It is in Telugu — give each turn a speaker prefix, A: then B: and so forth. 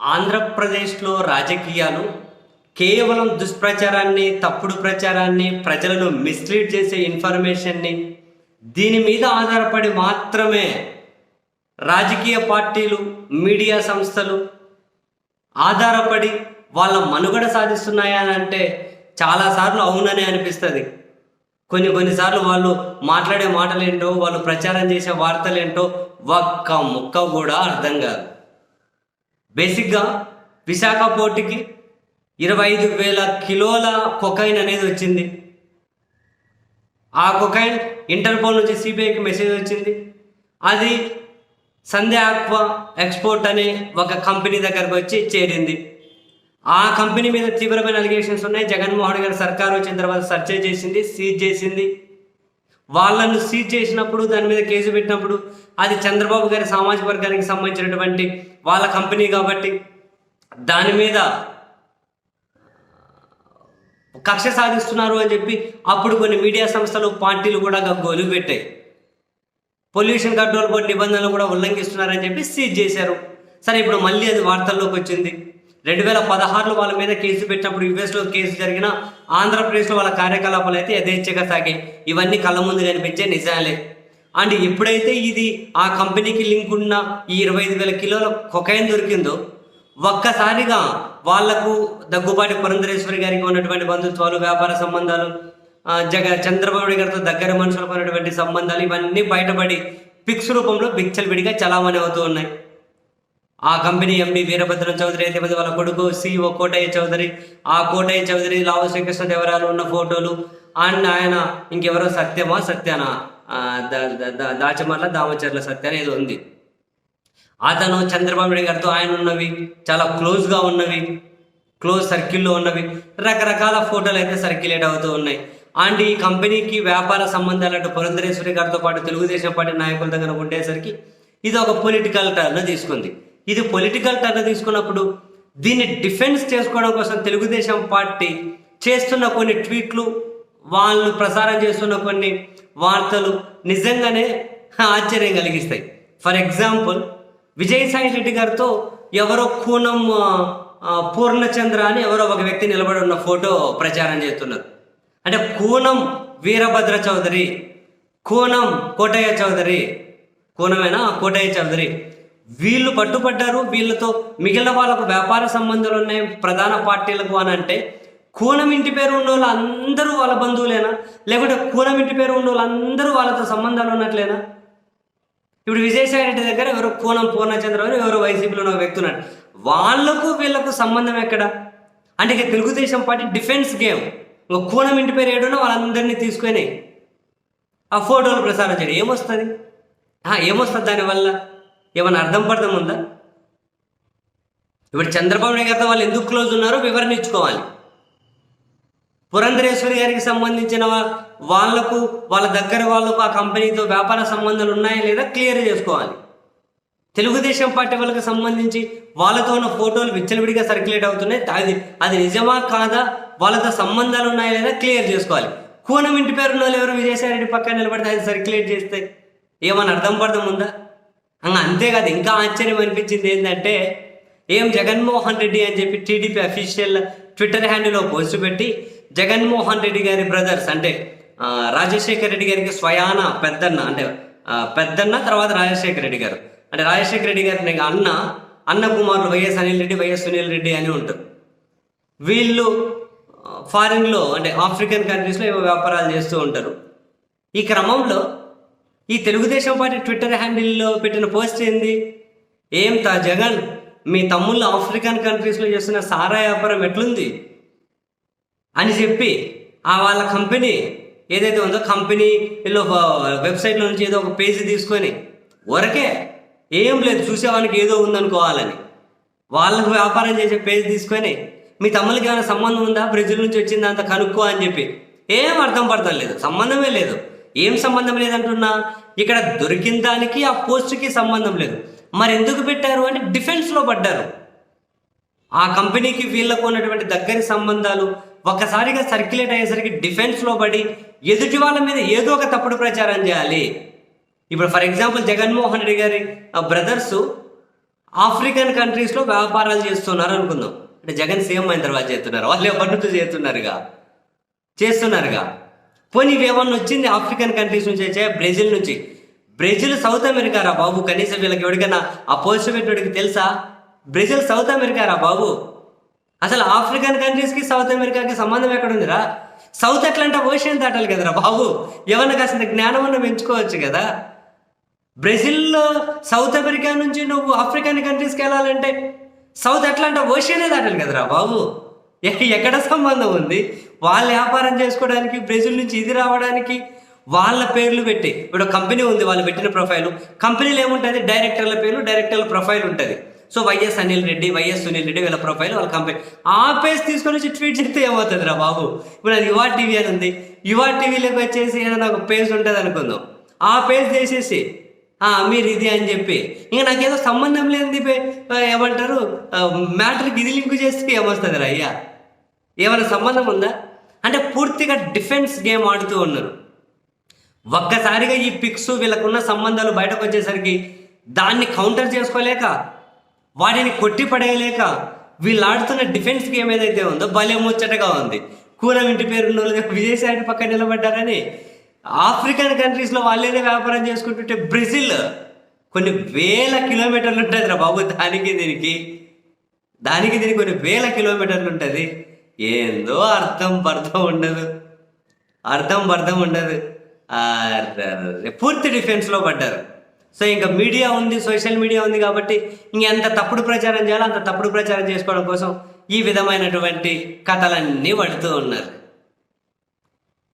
A: ఆంధ్రప్రదేశ్లో రాజకీయాలు కేవలం దుష్ప్రచారాన్ని తప్పుడు ప్రచారాన్ని ప్రజలను మిస్లీడ్ చేసే ఇన్ఫర్మేషన్ని దీని మీద ఆధారపడి మాత్రమే రాజకీయ పార్టీలు మీడియా సంస్థలు ఆధారపడి వాళ్ళ మనుగడ సాధిస్తున్నాయా అని అంటే చాలాసార్లు అవుననే అనిపిస్తుంది. కొన్ని కొన్నిసార్లు వాళ్ళు మాట్లాడే మాటలేంటో వాళ్ళు ప్రచారం చేసే వార్తలేంటో ఒక్క ముక్క కూడా అర్థం కాదు. బేసిక్గా విశాఖ పోర్టుకి ఇరవై ఐదు వేల కిలోల కొకైన్ అనేది వచ్చింది. ఆ కొకైన్ ఇంటర్పోల్ నుంచి సిబిఐకి మెసేజ్ వచ్చింది. అది సంధ్య ఆక్వా ఎక్స్పోర్ట్ అనే ఒక కంపెనీ దగ్గరకు వచ్చి చేరింది. ఆ కంపెనీ మీద తీవ్రమైన అలిగేషన్స్ ఉన్నాయి. జగన్మోహన్ గారి సర్కారు వచ్చిన తర్వాత సర్చ్ చేసింది సీజ్ చేసింది. వాళ్ళను సీజ్ చేసినప్పుడు దాని మీద కేసు పెట్టినప్పుడు అది చంద్రబాబు గారి సామాజిక వర్గానికి సంబంధించినటువంటి వాళ్ళ కంపెనీ కాబట్టి దాని మీద కక్ష సాధిస్తున్నారు అని చెప్పి అప్పుడు కొన్ని మీడియా సంస్థలు పార్టీలు కూడా గోలు పెట్టాయి. పొల్యూషన్ కంట్రోల్ బోర్డు నిబంధనలు కూడా ఉల్లంఘిస్తున్నారని చెప్పి సీజ్ చేశారు. సరే ఇప్పుడు మళ్ళీ అది వార్తల్లోకి వచ్చింది. రెండు వేల పదహారులో వాళ్ళ మీద కేసు పెట్టినప్పుడు యుఎస్లో కేసు జరిగిన ఆంధ్రప్రదేశ్లో వాళ్ళ కార్యకలాపాలు అయితే యథేచ్ఛగా సాగాయి. ఇవన్నీ కళ్ళ ముందు కనిపించే నిజాలే. అండ్ ఎప్పుడైతే ఇది ఆ కంపెనీకి లింక్ ఉన్న ఈ ఇరవై ఐదు వేల కిలోల కొకైన్ దొరికిందో ఒక్కసారిగా వాళ్ళకు దగ్గుబాటి పురంధరేశ్వరి గారికి ఉన్నటువంటి బంధుత్వాలు వ్యాపార సంబంధాలు జగ చంద్రబాబు గారితో దగ్గర మనుషులకు ఉన్నటువంటి సంబంధాలు ఇవన్నీ బయటపడి పిక్స్ రూపంలో పిక్చర్ విడిగా చలామణి అవుతూ ఉన్నాయి. ఆ కంపెనీ ఎండి వీరభద్ర చౌదరి అయితే వాళ్ళ కొడుకు సిఓ కోటయ్య చౌదరి ఆ కోటయ్య చౌదరి లావ శ్రీకృష్ణదేవరాయలు ఉన్న ఫోటోలు అండ్ ఆయన ఇంకెవరో సత్యమా సత్యాన? దాచమర్ల దామచర్ల సత్య అనేది ఉంది. అతను చంద్రబాబు నాయుడు గారితో ఆయన ఉన్నవి చాలా క్లోజ్గా ఉన్నవి క్లోజ్ సర్కిల్లో ఉన్నవి రకరకాల ఫోటోలు అయితే సర్క్యులేట్ అవుతూ ఉన్నాయి. అండ్ ఈ కంపెనీకి వ్యాపార సంబంధాలు అటు పురంధరేశ్వరి గారితో పాటు తెలుగుదేశం పార్టీ నాయకుల దగ్గర ఉండేసరికి ఇది ఒక పొలిటికల్ టర్న్ తీసుకుంది. ఇది పొలిటికల్ టర్న్ తీసుకున్నప్పుడు దీన్ని డిఫెన్స్ చేసుకోవడం కోసం తెలుగుదేశం పార్టీ చేస్తున్న కొన్ని ట్వీట్లు వాళ్ళు ప్రసారం చేస్తున్న కొన్ని వార్తలు నిజంగానే ఆశ్చర్యం కలిగిస్తాయి. ఫర్ ఎగ్జాంపుల్ విజయసాయి రెడ్డి గారితో ఎవరో కూనం పూర్ణచంద్ర అని ఎవరో ఒక వ్యక్తి నిలబడి ఉన్న ఫోటో ప్రచారం చేస్తున్నారు. అంటే కూనం వీరభద్ర చౌదరి కూనం కోటయ్య చౌదరి కూనమేనా? కోటయ్య చౌదరి. వీళ్ళు పట్టుపడ్డారు వీళ్ళతో మిగిలిన వాళ్ళకు వ్యాపార సంబంధాలు ఉన్నాయి ప్రధాన పార్టీలకు అని అంటే కూనం ఇంటి పేరు ఉన్న వాళ్ళు అందరూ వాళ్ళ బంధువులేనా? లేకుంటే కూనం ఇంటి పేరు ఉన్న వాళ్ళందరూ వాళ్ళతో సంబంధాలు ఉన్నట్లేనా? ఇప్పుడు విజయసాయి రెడ్డి దగ్గర ఎవరో కూనం పూర్ణచంద్రరావు అని ఎవరో వైసీపీలో ఉన్న వ్యక్తి ఉన్నాడు. వాళ్ళకు వీళ్ళకు సంబంధం ఎక్కడ? అంటే ఇక తెలుగుదేశం పార్టీ డిఫెన్స్ గేమ్. ఒక కూనం ఇంటి పేరు ఏడున్నా వాళ్ళందరినీ తీసుకొని ఆ ఫోటోలు ప్రసారం చేయడం. ఏమొస్తుంది? ఏమొస్తుంది దానివల్ల? ఏమైనా అర్థం పడతాం ఉందా? ఇప్పుడు చంద్రబాబు నాయుడు గారితో వాళ్ళు ఎందుకు క్లోజ్ ఉన్నారో వివరణించుకోవాలి పురంధరేశ్వరి గారికి సంబంధించిన వాళ్ళకు వాళ్ళ దగ్గర వాళ్ళకు ఆ కంపెనీతో వ్యాపార సంబంధాలు ఉన్నాయా లేదా క్లియర్ చేసుకోవాలి. తెలుగుదేశం పార్టీ వాళ్ళకి సంబంధించి వాళ్ళతో ఉన్న ఫోటోలు విచ్చలవిడిగా సర్క్యులేట్ అవుతున్నాయి. అది అది నిజమా కాదా? వాళ్ళతో సంబంధాలు ఉన్నాయా లేదా క్లియర్ చేసుకోవాలి. కూనం ఇంటి పేరున్న వాళ్ళు ఎవరు విజయసాయి రెడ్డి పక్కన నిలబడితే అది సర్క్యులేట్ చేస్తే ఏమైనా అర్థం పడదాం ఉందా? అంతేకాదు ఇంకా ఆశ్చర్యం అనిపించింది ఏంటంటే ఏం జగన్మోహన్ రెడ్డి అని చెప్పి టీడీపీ అఫీషియల్ ట్విట్టర్ హ్యాండిల్లో పోస్ట్ పెట్టి జగన్మోహన్ రెడ్డి గారి బ్రదర్స్ అంటే రాజశేఖర్ రెడ్డి గారికి స్వయాన పెద్దన్న అంటే పెద్దన్న తర్వాత రాజశేఖర్ రెడ్డి గారు. అంటే రాజశేఖర్ రెడ్డి గారి అన్న అన్న కుమారులు Y S Anil Reddy Y S Sunil Reddy అని ఉంటారు. వీళ్ళు ఫారిన్లో అంటే ఆఫ్రికన్ కంట్రీస్లో ఏవో వ్యాపారాలు చేస్తూ ఉంటారు. ఈ క్రమంలో ఈ తెలుగుదేశం పార్టీ ట్విట్టర్ హ్యాండిల్లో పెట్టిన పోస్ట్ ఏంది? ఏం తా జగన్ మీ తమ్ముళ్ళు ఆఫ్రికన్ కంట్రీస్లో చేస్తున్న సారా వ్యాపారం ఎట్లుంది? అని చెప్పి ఆ వాళ్ళ కంపెనీ ఏదైతే ఉందో కంపెనీలో వెబ్సైట్లో నుంచి ఏదో ఒక పేజీ తీసుకొని వరకే ఏం లేదు చూసేవానికి ఏదో ఉందనుకోవాలని. వాళ్ళకు వ్యాపారం చేసే పేజ్ తీసుకొని మీ తమ్ములకి ఏమైనా సంబంధం ఉందా? బ్రెజిల్ నుంచి వచ్చిందా అంత కనుక్కో అని చెప్పి. ఏం అర్థం పడతాం లేదు సంబంధమే లేదు. ఏం సంబంధం లేదంటున్నా? ఇక్కడ దొరికిన దానికి ఆ పోస్ట్కి సంబంధం లేదు. మరి ఎందుకు పెట్టారు అంటే డిఫెన్స్లో పడ్డారు. ఆ కంపెనీకి వీళ్ళకు ఉన్నటువంటి దగ్గరి సంబంధాలు ఒక్కసారిగా సర్క్యులేట్ అయ్యేసరికి డిఫెన్స్లో పడి ఎదుటి వాళ్ళ మీద ఏదో ఒక తప్పుడు ప్రచారం చేయాలి. ఇప్పుడు ఫర్ ఎగ్జాంపుల్ జగన్మోహన్ రెడ్డి గారి బ్రదర్స్ ఆఫ్రికన్ కంట్రీస్లో వ్యాపారాలు చేస్తున్నారు అనుకుందాం. అంటే జగన్ సీఎం అయిన తర్వాత చేస్తున్నారు. వాళ్ళు ఎవరితో చేస్తున్నారుగా. చేస్తున్నారుగా. పోనీ ఇవేమన్నా వచ్చింది? ఆఫ్రికన్ కంట్రీస్ నుంచి వచ్చాయి? బ్రెజిల్ నుంచి. బ్రెజిల్ సౌత్ అమెరికా రా బాబు. కనీసం వీళ్ళకి ఎవరికైనా ఆ పోస్ట్ పెట్టినోడికి తెలుసా? బ్రెజిల్ సౌత్ అమెరికా రా బాబు. అసలు ఆఫ్రికన్ కంట్రీస్కి సౌత్ అమెరికాకి సంబంధం ఎక్కడుందిరా సౌత్ అట్లాంటా ఓషన్ దాటాలి కదరా బాబు. ఏమన్నా కాసిన జ్ఞానం అన్న పెంచుకోవచ్చు కదా. బ్రెజిల్లో సౌత్ అమెరికా నుంచి నువ్వు ఆఫ్రికన్ కంట్రీస్కి వెళ్ళాలంటే సౌత్ అట్లాంటా ఓషనే దాటాలి కదరా బాబు. ఎక్కడ సంబంధం ఉంది? వాళ్ళు వ్యాపారం చేసుకోవడానికి బ్రెజిల్ నుంచి ఇది రావడానికి వాళ్ళ పేర్లు పెట్టి. ఇప్పుడు కంపెనీ ఉంది వాళ్ళు పెట్టిన ప్రొఫైల్ కంపెనీలో ఏముంటుంది? డైరెక్టర్ల పేర్లు డైరెక్టర్ల ప్రొఫైల్ ఉంటుంది. So Y S Anil Reddy Y S Sunil Reddy వీళ్ళ ప్రొఫైల్ వాళ్ళ కంపెనీ ఆ పేజ్ తీసుకొని వచ్చి ట్వీట్ చేస్తే ఏమవుతుంది రా బాబు? ఇప్పుడు అది యువా టీవీ అని ఉంది. యువా టీవీలోకి వచ్చేసి ఏదైనా ఒక పేజ్ ఉంటుంది అనుకుందాం. ఆ పేజ్ చేసేసి మీరు ఇది అని చెప్పి. ఇంకా నాకేదో సంబంధం లేనిది పే- ఏమంటారు? మ్యాటర్కి ఇది లింక్ చేస్తే ఏమొస్తుంది రా అయ్యా? ఏమైనా సంబంధం ఉందా? అంటే పూర్తిగా డిఫెన్స్ గేమ్ ఆడుతూ ఉన్నారు. ఒక్కసారిగా ఈ పిక్స్ వీళ్ళకున్న సంబంధాలు బయటకు వచ్చేసరికి దాన్ని కౌంటర్ చేసుకోలేక వాటిని కొట్టి పడేయలేక వీళ్ళు ఆడుతున్న డిఫెన్స్ గేమ్ ఏదైతే ఉందో భలే ముచ్చటగా ఉంది. కూర ఇంటి పేరు విజయసాయి పక్కన నిలబడ్డారని ఆఫ్రికన్ కంట్రీస్లో వాళ్ళేదే వ్యాపారం చేసుకుంటుంటే బ్రెజిల్ కొన్ని వేల కిలోమీటర్లు ఉంటుంది రా బాబు. దానికి దీనికి దానికి దీనికి కొన్ని వేల కిలోమీటర్లు ఉంటుంది. ఏందో అర్థం పర్థం ఉండదు. అర్థం పర్థం ఉండదు. పూర్తి డిఫెన్స్లో పడ్డారు. సో ఇంకా మీడియా ఉంది సోషల్ మీడియా ఉంది కాబట్టి ఇంకెంత తప్పుడు ప్రచారం చేయాలో అంత తప్పుడు ప్రచారం చేసుకోవడం కోసం ఈ విధమైనటువంటి కథలన్నీ పడుతూ ఉన్నారు.